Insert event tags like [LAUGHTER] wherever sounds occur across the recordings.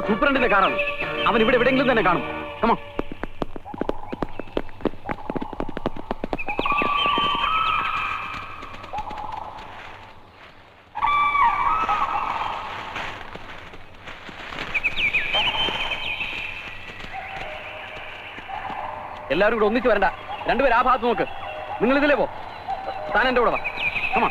ജില്ലാ സൂപ്രണ്ടിന്റെ കാറാണ് അവൻ ഇവിടെ എവിടെയെങ്കിലും തന്നെ കാണും. കമോ എല്ലാവരും കൂടെ ഒന്നിച്ച് വരണ്ട. രണ്ടുപേരും ആ ഭാഗത്ത് നോക്ക്. നിങ്ങൾ ഇതിലേ പോ. താൻ എന്റെ കൂടെ വാ. കമാ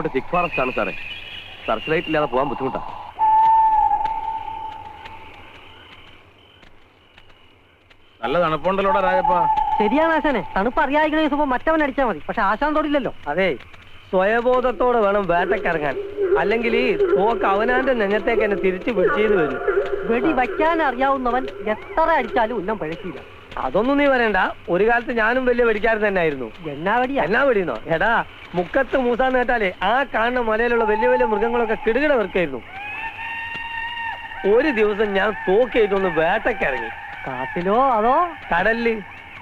അങ്ങോട്ട് തിക് ഫോറസ്റ്റ് ആണ് സാറേ. സർച്ച് ലൈറ്റ് ഇല്ലാതെ പോകാൻ ബുദ്ധിമുട്ടാ. നല്ല തണുപ്പുണ്ടല്ലോടാ രാജപ്പ. ശരിയാണ് ആശാനെ. തണുപ്പ് അറിയാതിരിക്കണ ദിവസം മറ്റവൻ അടിച്ചാൽ മതി. പക്ഷെ ആശാൻ തൊടില്ലല്ലോ. അതെ. സ്വയബോധത്തോടെ വേണം വേട്ടക്കിറങ്ങാൻ അല്ലെങ്കിൽ ഈ തോക്ക് അവനാന്റെ നെഞ്ഞത്തേക്ക് എന്നെ തിരിച്ചു പിടിച്ചെന്ന് വരും. വെടി വയ്ക്കാൻ അറിയാവുന്നവൻ എത്ര അടിച്ചാലും ഉന്നം പഴക്കില്ല. അതൊന്നും നീ പറയണ്ട ഒരു കാലത്ത് ഞാനും വലിയ വെടിക്കാരൻ തന്നെ ആയിരുന്നു എന്നാ വെടിയാ എന്നാ വെടിയുന്നോ? എടാ മുക്കത്ത് മൂസാന്ന് കേട്ടാലേ ആ കാണുന്ന മലയിലുള്ള വലിയ വലിയ മൃഗങ്ങളൊക്കെ കിടുകിട വെറുക്കായിരുന്നു ഒരു ദിവസം ഞാൻ തോക്കേറ്റൊന്ന് വേട്ടക്കിറങ്ങി. കാട്ടിലോ അതോ? കടലിൽ.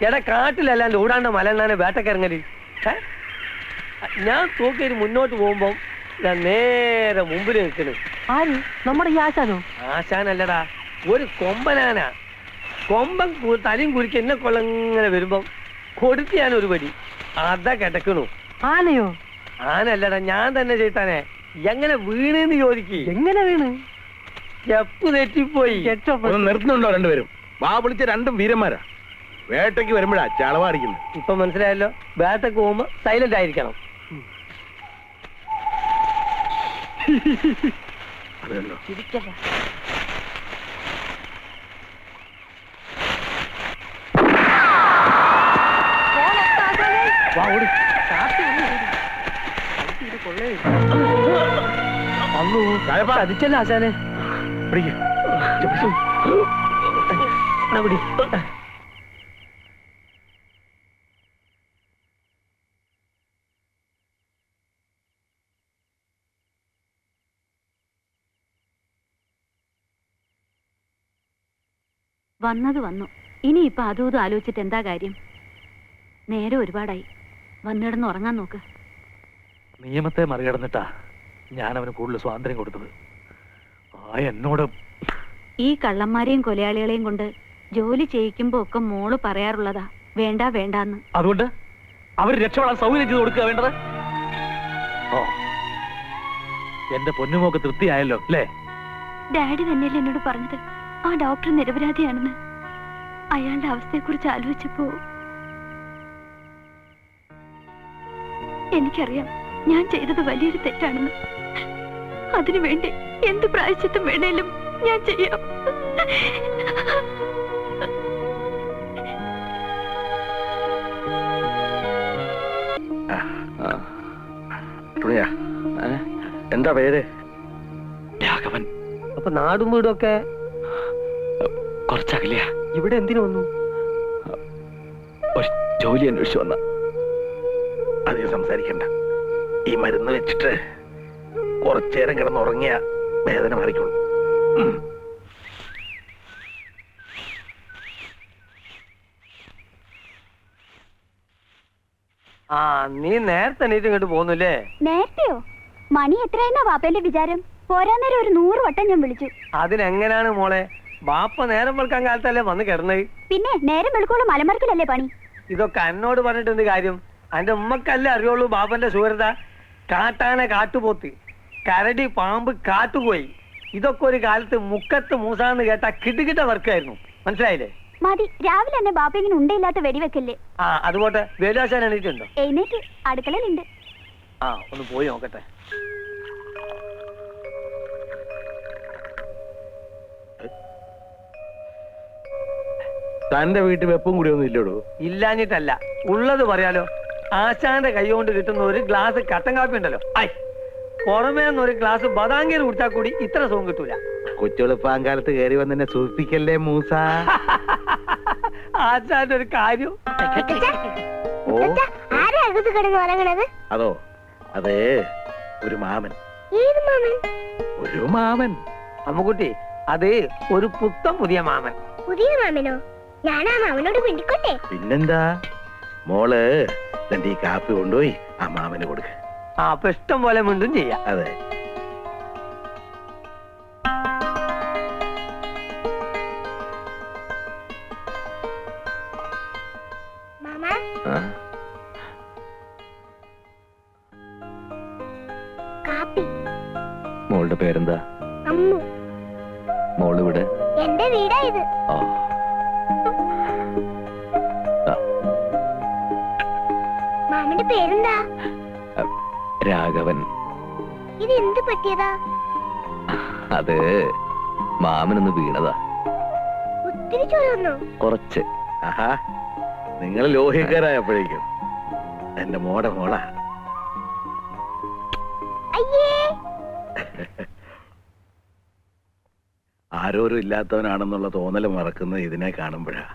എടാ കാട്ടിലല്ലാണ്ട് ഓടാണ്ട മലണ്ണാനെ വേട്ടക്കിറങ്ങൽ? ഞാൻ തോക്കേറ്റ് മുന്നോട്ട് പോകുമ്പോ ഞാൻ നേരെ മുമ്പിൽ നിൽക്കുന്നു ആര്? നമ്മുടെ ഈ ആശാനോ? ആശാനല്ലടാ ഒരു കൊമ്പനാന. കൊമ്പൻ തലയും കുരുക്ക് എന്നെ കൊള്ളങ്ങനെ വരുമ്പം കൊടുത്ത് ഞാൻ ഒരു പടി. അതാ കിടക്കണു. ആനയോ? ആനല്ലടാ ഞാൻ തന്നെ ചെയ്താനെ. എങ്ങനെ വീണെന്ന് ചോദിക്ക്. എങ്ങനെ വീണ്? സ്റ്റെപ്പ് തെറ്റിപ്പോയി. നിർത്തുന്നുണ്ടോ രണ്ടുപേരും? വാ വിളിച്ച രണ്ടും വീരന്മാരാ. വേട്ടയ്ക്ക് വരുമ്പോഴാ ചളവാടിക്കുന്നത്. ഇപ്പൊ മനസ്സിലായല്ലോ? ബാറ്റൊക്കെ പോകുമ്പോ സൈലന്റ് ആയിരിക്കണം. അതുകണ്ടോ വാ ഓടി വന്നു രാജപ്പ ചതിച്ചല്ല ആശാനെ. വന്നത് വന്നു. ഇനി ഇപ്പൊ അതും ഇതും ആലോചിച്ചിട്ട് എന്താ കാര്യം? നേരെ ഒരുപാടായി. വന്നിടന്ന് ഉറങ്ങാൻ നോക്ക്. നിയമത്തെ മറികടന്നിട്ടാ ഞാൻ അവന് കൂടുതൽ സ്വാതന്ത്ര്യം കൊടുത്തത്. ആ എന്നോട് ഈ കള്ളന്മാരെയും കൊലയാളികളെയും കൊണ്ട് ജോലി ചെയ്യിക്കുമ്പോ ഒക്കെ മോൾ പറയാറുള്ളതാ വേണ്ട വേണ്ടാന്ന്. അതുകൊണ്ട് അവർ രക്ഷപ്പെടാൻ സൗകര്യം ചെയ്ത് കൊടുക്കുക വേണ്ടത്? ഓ എന്റെ പൊന്നുമോക്ക് തൃപ്തിയായല്ലോ അല്ലേ? ഡാഡി തന്നെയല്ലേ എന്നോട് പറഞ്ഞത്? ആ ഡോക്ടർ നിരപരാധിയാണെന്ന്. അയാളുടെ അവസ്ഥയെക്കുറിച്ച് ആലോചിച്ചപ്പോ എനിക്കറിയാം ഞാൻ ചെയ്തത് വലിയൊരു തെറ്റാണെന്ന്. അതിനു വേണ്ടി എന്ത് പ്രായച്ചിത്തം വേണേലും ഞാൻ ചെയ്യാം. എന്താ പേര്? രാഘവൻ. അപ്പൊ നാടും വീടും ഒക്കെ? കുറച്ചകലെയാ. ഇവിടെ എന്തിനു വന്നു? ഒരു ജോലി അന്വേഷിച്ചു വന്ന. അധികം സംസാരിക്കണ്ട. ഈ മരുന്ന് വെച്ചിട്ട് കുറച്ചേരം കിടന്ന് കിടന്നുറങ്ങിയ വേദന മാറിക്കോളും. ആ നീ നേരത്തെ എണീറ്റ് ഇങ്ങോട്ട് പോകുന്നില്ലേ നേരത്തെയോ? മണി എത്രയെന്നാ വാപ്പേന്റെ വിചാരം? പോരാന്നേരം ഒരു നൂറ് വട്ടം ഞാൻ വിളിച്ചു. അതിനെങ്ങനാണ് മോളെ? ബാപ്പ നേരം വെളുക്കാൻ കാലത്തല്ലേ വന്ന് കിടന്നത്? പിന്നെ നേരം വെളുക്കുള്ള മലമറക്കിലല്ലേ പണി? ഇതൊക്കെ എന്നോട് പറഞ്ഞിട്ട് എന്ത് കാര്യം? അന്റെ ഉമ്മക്കല്ലേ അറിയുള്ളൂ ബാബന്റെ സുഹൃത കാട്ടാന കാട്ടുപോത്ത് കരടി പാമ്പ് കാട്ടുപോയി ഇതൊക്കെ ഒരു കാലത്ത് മുക്കത്ത് മൂസാന്ന് കേട്ട കിട്ടുകിട്ട വർക്കായിരുന്നു. മനസ്സിലായില്ലേ? മതി രാവിലെ തന്നെ ബാബ ഇങ്ങനെ ഉണ്ടയില്ലാത്ത വെടിവെക്കല്ലേ? ആ അതുപോട്ടെ. വേലാശാൻ എണീറ്റുണ്ടോ? എഴുന്നേറ്റ് അടുക്കളയിലുണ്ട്. ആ ഒന്ന് പോയി നോക്കട്ടെ. തന്റെ വീട്ടിൽ വെപ്പും കൂടി ഒന്നും ഇല്ലടോ? ഇല്ലാഞ്ഞിട്ടല്ല. ഉള്ളത് പറയാലോ. ആശാന്റെ കൈ കൊണ്ട് കിട്ടുന്ന ഒരു ഗ്ലാസ് കട്ടൻ കാപ്പി ഉണ്ടല്ലോ. ഐ പുറമേ നിന്ന് ഒരു ഗ്ലാസ് ബദാംഗീർ കുടിച്ചാൽ കൂടി ഇത്ര സുഖം കിട്ടൂല. കൊച്ചുവെളുപ്പാങ്കാലത്ത് കയറി വന്നെ സൂചിപ്പിക്കല്ലേ മൂസ? [LAUGHS] ആശാന്റെ ഒരു കാര്യം. അതോ അതെ ഒരു മാമൻ. ഒരു മാമൻ. അമ്മുക്കുട്ടി അത് ഒരു പുത്തം പുതിയ മാമൻ. പുതിയ മാമനോ? ഞാനാ ആ മാമനോട് പിന്നെന്താ? മോൾ ഈ കാപ്പി കൊണ്ടുപോയി ആ മാമന് കൊടുക്ക. ആ അപ്പൊ ഇഷ്ടം പോലെ മിണ്ടും ചെയ്യാം. അതെ. മോളുടെ പേരെന്താ? മോളിവിടെ എന്റെ വീടാ ഇത്. മാമന്റെ പേരെന്താ? രാഘവൻ. ഇത് എന്ത് പറ്റിയതാ? അത് മാമനൊന്ന് വീണതാ. ഒത്തിരി ചൊല്ലുന്നു കുറച്ച്. ആഹാ നിങ്ങൾ ലോഹിക്കാരായപ്പോഴേക്കും. എന്റെ മോടെ മോളാ. അയ്യേ! ആരോരും ഇല്ലാത്തവനാണെന്നുള്ള തോന്നൽ മറക്കുന്നത് ഇതിനെ കാണുമ്പോഴാ.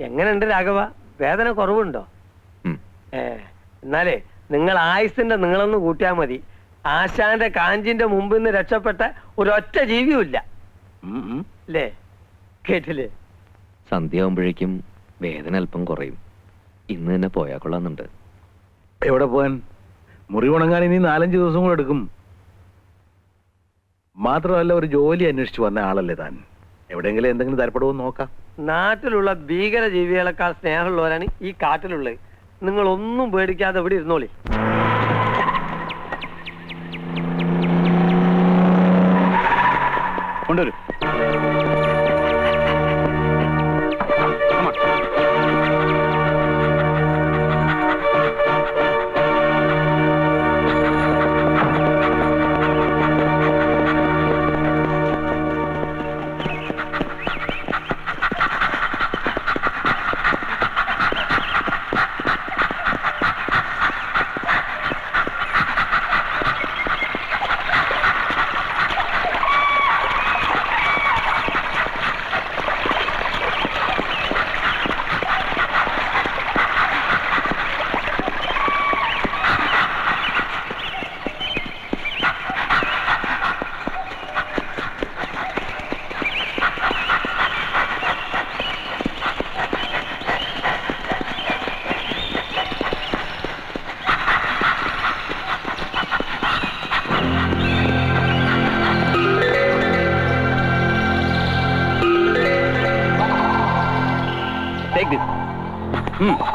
എങ്ങനെയുണ്ട് രാഘവ? വേദന കുറവുണ്ടോ? എന്നാലേ നിങ്ങൾ ആയുസിന്റെ നിങ്ങളൊന്ന് കൂട്ടിയാൽ മതി. ആശാന്റെ കാഞ്ചിന്റെ മുമ്പിൽ നിന്ന് രക്ഷപ്പെട്ട ഒരൊറ്റ ജീവിയുമില്ല. അല്ലേ കേട്ടില്ലേ? സന്ധ്യയാകുമ്പോഴേക്കും വേദന അല്പം കുറയും. ഇന്ന് തന്നെ പോയാ കൊള്ളാന്നുണ്ട്. എവിടെ പോവാൻ? മുറി ഉണങ്ങാൻ ഇനി നാലഞ്ച് ദിവസം കൂടെ എടുക്കും. മാത്രമല്ല ഒരു ജോലി അന്വേഷിച്ചു വന്ന ആളല്ലേ താൻ? എവിടെയെങ്കിലും എന്തെങ്കിലും തരപ്പെടുമോ നോക്കാം. നാട്ടിലുള്ള ഭീകര ജീവികളെക്കാൾ സ്നേഹമുള്ളവരാണ് ഈ കാട്ടിലുള്ളത്. നിങ്ങൾ ഒന്നും പേടിക്കാതെ ഇവിടെ ഇരുന്നോളി. കൊണ്ടുവരൂ. Hmm.